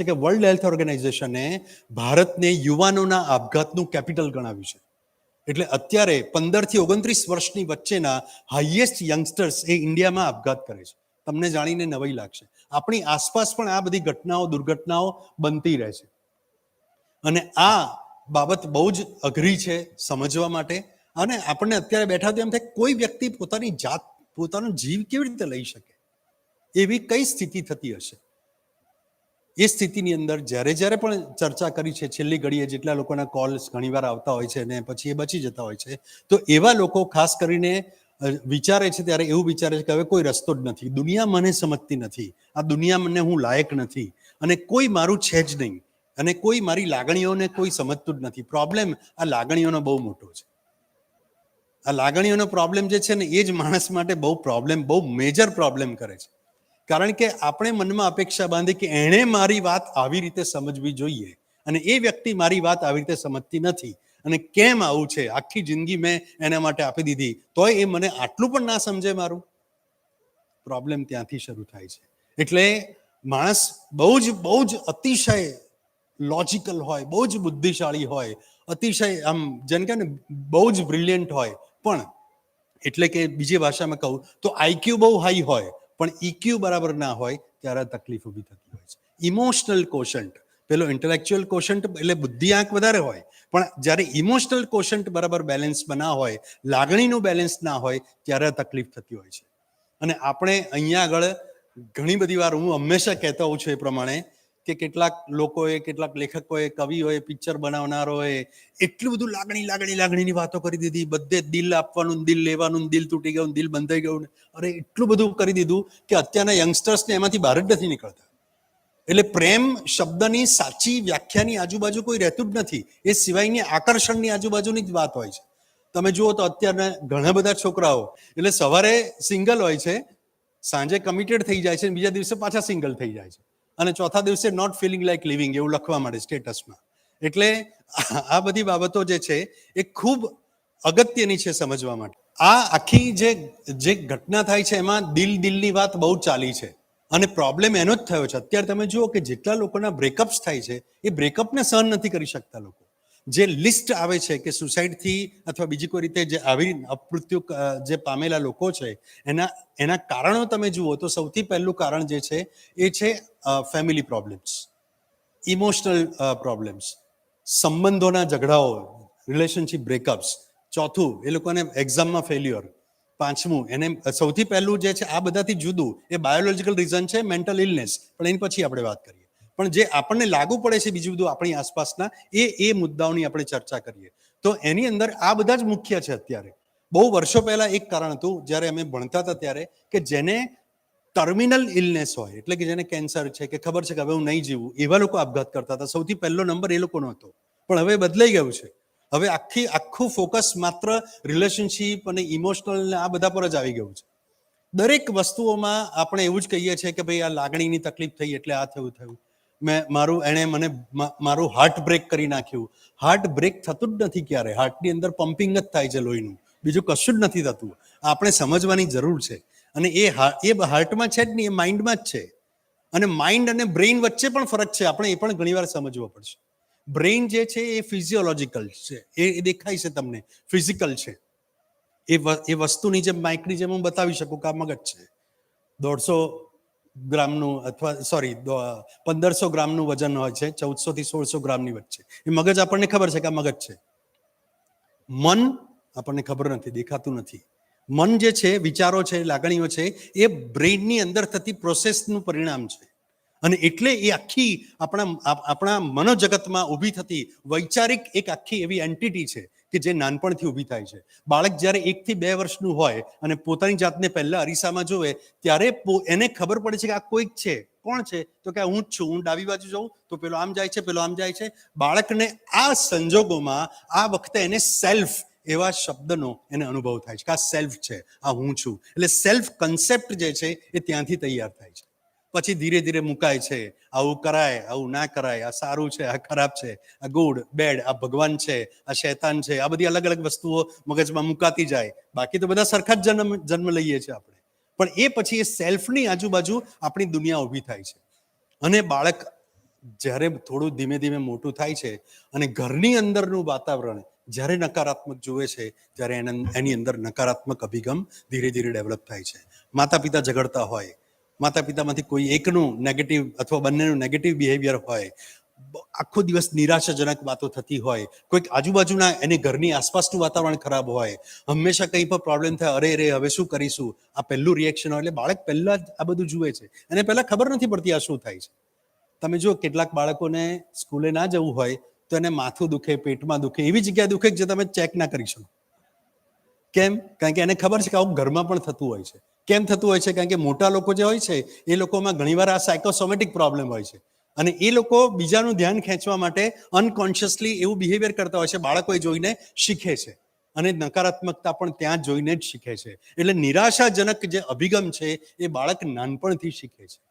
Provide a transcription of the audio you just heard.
એટલે કે world health ઓર્ગેનાઇઝેશને ભારતને યુવાનોના આપઘાતનું કેપિટલ ગણાવ્યું છે. એટલે અત્યારે પંદરથી ઓગણત્રીસ વર્ષની વચ્ચેના હાઈએસ્ટ યંગસ્ટર્સ એ ઇન્ડિયામાં આપઘાત કરે છે. તમને જાણીને નવાઈ લાગશે. આપણી આસપાસ પણ આ બધી ઘટનાઓ, દુર્ઘટનાઓ બનતી રહે છે. અને આ બાબત બહુ જ અઘરી છે સમજવા માટે. અને આપણને અત્યારે બેઠા તેમ થાય કોઈ વ્યક્તિ પોતાની જાત, પોતાનો જીવ કેવી રીતે લઈ શકે? એવી કઈ સ્થિતિ થતી હશે? એ સ્થિતિની અંદર જ્યારે જ્યારે પણ ચર્ચા કરી છે, છેલ્લી ઘડીએ જેટલા લોકોના કોલ્સ ઘણીવાર આવતા હોય છે અને પછી એ બચી જતા હોય છે, તો એવા લોકો ખાસ કરીને વિચારે છે ત્યારે એવું વિચારે છે કે હવે કોઈ રસ્તો જ નથી. દુનિયા મને સમજતી નથી. આ દુનિયા મને હું લાયક નથી. અને કોઈ મારું છે જ નહીં. અને કોઈ મારી લાગણીઓને કોઈ સમજતું જ નથી. પ્રોબ્લેમ આ લાગણીઓનો બહુ મોટો છે. આ લાગણીઓનો પ્રોબ્લેમ જે છે ને, એ જ માણસ માટે બહુ પ્રોબ્લેમ બહુ મેજર પ્રોબ્લેમ કરે છે. કારણ કે આપણે મનમાં અપેક્ષા બાંધી કે એણે મારી વાત આવી રીતે સમજવી જોઈએ અને એ વ્યક્તિ મારી વાત આવી રીતે સમજતી નથી અને કેમ આવું છે? આખી જિંદગી મેં એના માટે આપી દીધી. તોય એ મને આટલું પણ ના સમજે મારું? પ્રોબ્લેમ ત્યાંથી શરૂ થાય છે. એટલે માણસ બહુ જ બહુ જ અતિશય લોજિકલ હોય, બહુ જ બુદ્ધિશાળી હોય, અતિશય આમ જેમ કે ને બહુ જ બ્રિલિયન્ટ હોય. પણ એટલે કે બીજી ભાષામાં કહું તો આઈક્યુ બહુ હાઈ હોય. પણ ઇક્યુ બરાબર ના હોય ત્યારે તકલીફ ઊભી થતી હોય છે. ઇમોશનલ કોશન્ટ પેલો ઇન્ટેલેક્ચ્યુઅલ કોશન્ટ એટલે બુદ્ધિ આંક વધારે હોય, પણ જ્યારે ઇમોશનલ કોશન્ટ બરાબર બેલેન્સમાં ના હોય, લાગણીનું બેલેન્સ ના હોય, ત્યારે તકલીફ થતી હોય છે. અને આપણે અહીંયા આગળ ઘણી બધી વાર હું હંમેશા કહેતો હોઉં છું એ પ્રમાણે કે કેટલાક લોકોએ, કેટલાક લેખકોએ, કવિઓએ, પિક્ચર બનાવનારોએ એટલું બધું લાગણી લાગણી, લાગણીની વાતો કરી દીધી. બધે દિલ આપવાનું, દિલ લેવાનું, દિલ તૂટી ગયું, દિલ બંધાઈ ગયું. અરે, એટલું બધું કરી દીધું કે અત્યારના યંગસ્ટર્સને એમાંથી બહાર જ નથી નીકળતા. એટલે પ્રેમ શબ્દની સાચી વ્યાખ્યાની આજુબાજુ કોઈ રહેતું જ નથી. એ સિવાયની આકર્ષણની આજુબાજુની જ વાત હોય છે. તમે જુઓ તો અત્યારના ઘણા બધા છોકરાઓ, એટલે સવારે સિંગલ હોય છે, સાંજે કમિટેડ થઈ જાય છે બીજા દિવસે પાછા સિંગલ થઈ જાય છે. અને ચોથા દિવસે નોટ ફિલિંગ લાઈક લિવિંગ એવું લખવા માંડે સ્ટેટસમાં. એટલે આ બધી બાબતો જે છે એ ખૂબ અગત્યની છે સમજવા માટે. આ આખી જે જે ઘટના થાય છે એમાં દિલ દિલની વાત બહુ ચાલી છે. અને પ્રોબ્લેમ એનો જ થયો છે. અત્યારે તમે જુઓ કે જેટલા લોકોના બ્રેકઅપ્સ થાય છે, એ બ્રેકઅપને સહન નથી કરી શકતા લોકો. જે લિસ્ટ આવે છે કે સુસાઇડથી અથવા બીજી કોઈ રીતે જે આવી અપમૃત્યુ જે પામેલા લોકો છે, એના એના કારણો તમે જુઓ તો સૌથી પહેલું કારણ જે છે, એ છે ફેમિલી પ્રોબ્લેમ્સ ઇમોશનલ પ્રોબ્લેમ્સ સંબંધોના ઝઘડાઓ રિલેશનશીપ બ્રેકઅપ્સ ચોથું, એ લોકોને એક્ઝામમાં ફેલ્યુઅર પાંચમું, એને, સૌથી પહેલું જે છે, આ બધાથી જુદું. એ બાયોલોજીકલ રીઝન છે મેન્ટલ ઇલનેસ પણ એની પછી આપણે વાત કરીએ. પણ જે આપણને લાગુ પડે છે બીજું બધું આપણી આસપાસના, એ એ મુદ્દાઓની આપણે ચર્ચા કરીએ. તો એની અંદર આ બધા જ મુખ્ય છે અત્યારે. બહુ વર્ષો પહેલા એક કારણ હતું, જ્યારે અમે ભણતા હતા ત્યારે, કે જેને ટર્મિનલ ઇલનેસ હોય, એટલે કે જેને કેન્સર છે, કે ખબર છે કે હવે હું નહીં જીવું, એવા લોકો આપઘાત કરતા હતા. સૌથી પહેલો નંબર એ લોકોનો હતો. પણ હવે બદલાઈ ગયું છે. હવે આખી, આખું ફોકસ માત્ર રિલેશનશિપ અને ઇમોશનલ ને આ બધા પર જ આવી ગયું છે. દરેક વસ્તુઓમાં આપણે એવું જ કહીએ છીએ કે ભાઈ આ લાગણીની તકલીફ થઈ એટલે આ થયું થયું. મેં મારું, એણે મને મારું હાર્ટ બ્રેક કરી નાખ્યું. હાર્ટ બ્રેક થતું જ નથી ક્યારે. હાર્ટની અંદર પમ્પિંગ જ થાય છે લોહીનું. બીજું કશું જ નથી થતું. આપણે સમજવાની જરૂર છે. અને એ એ હાર્ટમાં છે જ નહીં, એ માઇન્ડમાં જ છે. અને માઇન્ડ અને બ્રેઇન વચ્ચે પણ ફરક છે. આપણે એ પણ ઘણીવાર સમજવો પડશે. બ્રેઇન જે છે એ ફિઝિયોલોજીકલ છે. એ દેખાય છે તમને. ફિઝિકલ છે. એ એ વસ્તુની જેમ માઇકની જેમ હું બતાવી શકું કે આ મગજ છે. દોઢસો ગ્રામનું અથવા સોરી પંદરસો ગ્રામનું વજન હોય છે ચૌદસો થી સોળસો ગ્રામની વચ્ચે. એ મગજ આપણને ખબર છે કે આ મગજ છે. મન આપણને ખબર નથી, દેખાતું નથી. મન જે છે, વિચારો છે, લાગણીઓ છે, એ બ્રેઇનની અંદર થતી પ્રોસેસનું પરિણામ છે. અને એટલે એ આખી આપણા આપણા મનોજગતમાં ઊભી થતી વૈચારિક એક આખી એવી એન્ટિટી છે કે જે નાનપણથી ઊભી થાય છે. બાળક જ્યારે એકથી બે વર્ષનું હોય અને પોતાની જાતને પહેલા અરીસામાં જોવે, ત્યારે એને ખબર પડે છે કે આ કોઈક છે. કોણ છે? તો કે હું જ છું, હું ડાબી બાજુ જાઉં, તો પેલો આમ જાય છે, પેલો આમ જાય છે. બાળકને આ સંજોગોમાં આ વખતે એને સેલ્ફ એવા શબ્દનો એને અનુભવ થાય છે કે આ સેલ્ફ છે, આ હું છું. એટલે સેલ્ફ કન્સેપ્ટ જે છે એ ત્યાંથી તૈયાર થાય છે. પછી ધીરે ધીરે મુકાય છે. આવું કરાય, આવું ના કરાય. આ સારું છે, આ ખરાબ છે. આ ગુડ બેડ, આ ભગવાન છે, આ શૈતાન છે, આ બધી અલગ અલગ વસ્તુઓ મગજમાં મુકાતી જાય. બાકી તો બધા સરખા જ જન્મ જન્મ લઈએ છીએ આપણે. પણ એ પછી એ સેલ્ફની આજુબાજુ આપણી દુનિયા ઊભી થાય છે. અને બાળક જ્યારે થોડું ધીમે ધીમે મોટું થાય છે અને ઘરની અંદરનું વાતાવરણ જ્યારે નકારાત્મક જુએ છે ત્યારે એના અંદર નકારાત્મક અભિગમ ધીરે ધીરે ડેવલપ થાય છે. માતા પિતા ઝઘડતા હોય માતા પિતામાંથી કોઈ એકનું નેગેટિવ અથવા બંનેનું નેગેટિવ બિહેવિયર હોય, આખો દિવસ નિરાશાજનક વાતો થતી હોય, કોઈક આજુબાજુના એને ઘરની આસપાસનું વાતાવરણ ખરાબ હોય, હંમેશા કંઈ પણ પ્રોબ્લેમ થાય, અરે રે, હવે શું કરીશું? આ પહેલું રિએક્શન હોય એટલે બાળક પહેલા જ આ બધું જુએ છે. એને પહેલા ખબર નથી પડતી આ શું થાય છે. તમે જો કેટલાક બાળકોને સ્કૂલે ના જવું હોય તો એને માથું દુખે, પેટમાં દુખે, એવી જગ્યાએ દુખે જે તમે ચેક ના કરી શકો. કેમ? કારણ કે એને ખબર છે કે આવું ઘરમાં પણ થતું હોય છે. કેમ થતું હોય છે? કારણ કે મોટા લોકો જે હોય છે, એ લોકોમાં ઘણીવાર આ સાયકોસોમેટિક પ્રોબ્લેમ હોય છે. અને એ લોકો બીજાનું ધ્યાન ખેંચવા માટે અનકોન્શિયસલી એવું બિહેવિયર કરતા હોય છે, બાળકો એ જોઈને શીખે છે. અને નકારાત્મકતા પણ ત્યાં જોઈને જ શીખે છે. એટલે નિરાશાજનક જે અભિગમ છે, એ બાળક નાનપણથી શીખે છે.